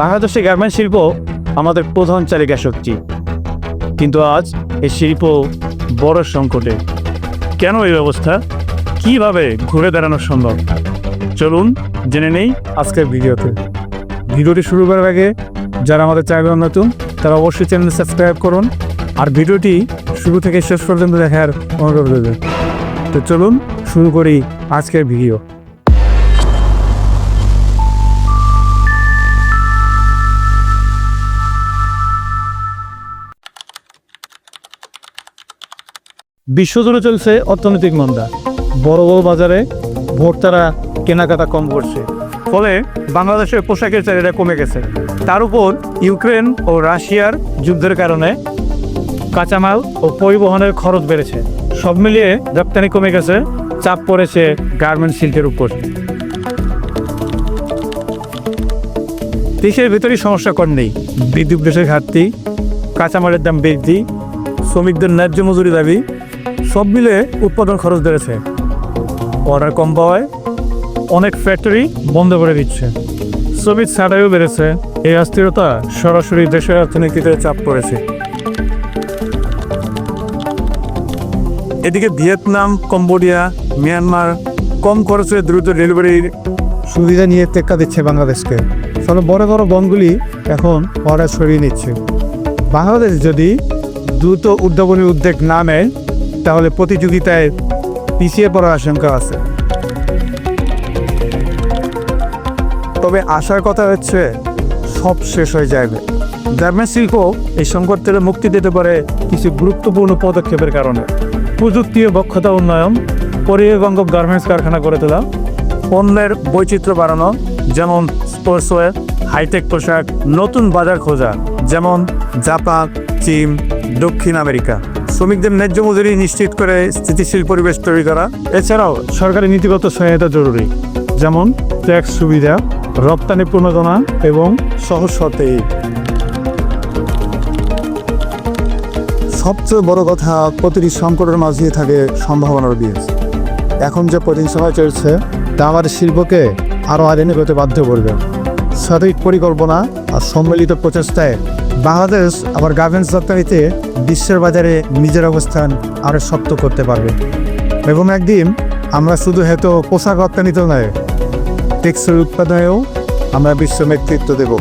বাংলাদেশের গার্মেন্ট শিল্প আমাদের প্রধান চালিকা শক্তি। কিন্তু আজ এই শিল্প বড় সংকটে। কেন এই অবস্থা কীভাবে ঘুরে দাঁড়ানো সম্ভব? চলুন জেনে নেই আজকের ভিডিওতে। ভিডিওটি শুরু করার আগে যারা আমাদের চ্যানেল নতুন, তারা অবশ্যই চ্যানেল সাবস্ক্রাইব করুন। আর ভিডিওটি শুরু থেকে শেষ পর্যন্ত দেখার অনুরোধ রইল। তো চলুন শুরু করি আজকের ভিডিও। বিশ্বজুড়ে চলছে অর্থনৈতিক মন্দা। বড় বড় বাজারে ভোক্তারা কেনাকাটা কম করছে। ফলে বাংলাদেশের পোশাকের চাহিদা কমে গেছে। তার উপর ইউক্রেন ও রাশিয়ার যুদ্ধের কারণে কাঁচামাল ও পরিবহনের খরচ বেড়েছে। সব মিলিয়ে রপ্তানি কমে গেছে, চাপ পড়েছে গার্মেন্ট শিল্পের উপর। দেশের ভেতরই সমস্যা কম নেই। বিদ্যুৎ দেশের ঘাটতি, কাঁচামালের দাম বৃদ্ধি, শ্রমিকদের ন্যায্য মজুরি দাবি সব মিলে উৎপাদন খরচ বেড়েছে। অর্ডার কম পাওয়ায় অনেক ফ্যাক্টরি বন্ধ করে দিচ্ছে। শ্রমিক ছাড়াইও বেড়েছে। এই অস্থিরতা সরাসরি দেশের অর্থনীতিতে চাপ পড়েছে। এদিকে ভিয়েতনাম, কম্বোডিয়া, মিয়ানমার কম খরচে দ্রুত ডেলিভারির সুবিধা নিয়ে টেক্কা দিচ্ছে বাংলাদেশকে। ফলে বড় বড় বনগুলি এখন অর্ডার সরিয়ে নিচ্ছে। বাংলাদেশ যদি দ্রুত উদ্ভাবনী উদ্যোগ না নেয় তাহলে প্রতিযোগিতায় পিছিয়ে পড়ার আশঙ্কা আছে। তবে আশার কথা হচ্ছে, সব শেষ হয়ে যাবে। গার্মেন্টস শিল্প এই সংকট থেকে মুক্তি দিতে পারে কিছু গুরুত্বপূর্ণ পদক্ষেপের কারণে। প্রযুক্তি ও দক্ষতা উন্নয়ন পরিবঙ্গ গার্মেন্টস কারখানা গড়ে তোলা, পণ্যের বৈচিত্র্য বাড়ানো, যেমন স্পোর্টসওয়্যার হাইটেক পোশাক, নতুন বাজার খোঁজা, যেমন জাপান, চীন, দক্ষিণ আমেরিকা। শ্রমিকদের ন্যায্য মজুরি নিশ্চিত করে স্থিতিশীল পরিবেশ তৈরি করা। এছাড়াও সরকারি নীতিগত সহায়তা জরুরি যেমন ট্যাক্স সুবিধা রপ্তানি প্রণোদনা এবং সহজ শর্তে। সবচেয়ে বড় কথা প্রতিটি সংকটের মাঝে থাকে সম্ভাবনার বীজ। এখন যে সময় চলছে তা আমাদের শিল্পকে আরও আধুনিক হতে বাধ্য করবে। সঠিক পরিকল্পনা আর সম্মিলিত প্রচেষ্টায় বাংলাদেশ আবার গার্মেন্টস রপ্তানিতে বিশ্বের বাজারে নিজের অবস্থান আরও শক্ত করতে পারবে। এবং একদিন আমরা শুধু হয়তো পোশাক রপ্তানিতে নয়, টেক্সটাইল উৎপাদনেও আমরা বিশ্ব নেতৃত্ব দেব।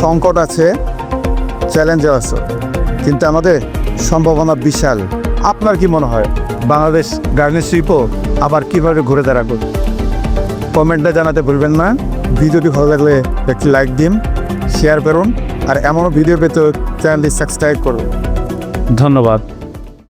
সংকট আছে চ্যালেঞ্জও আছে, কিন্তু আমাদের সম্ভাবনা বিশাল। আপনার কি মনে হয়, বাংলাদেশ গার্মেন্টস শিল্প আবার কীভাবে ঘুরে দাঁড়াবে? কমেন্টটা জানাতে ভুলবেন না। ভিডিওটি ভালো লাগলে একটি লাইক দিন শেয়ার করুন। আর এমনও ভিডিও পেতে চ্যানেলটি সাবস্ক্রাইব করুন ধন্যবাদ।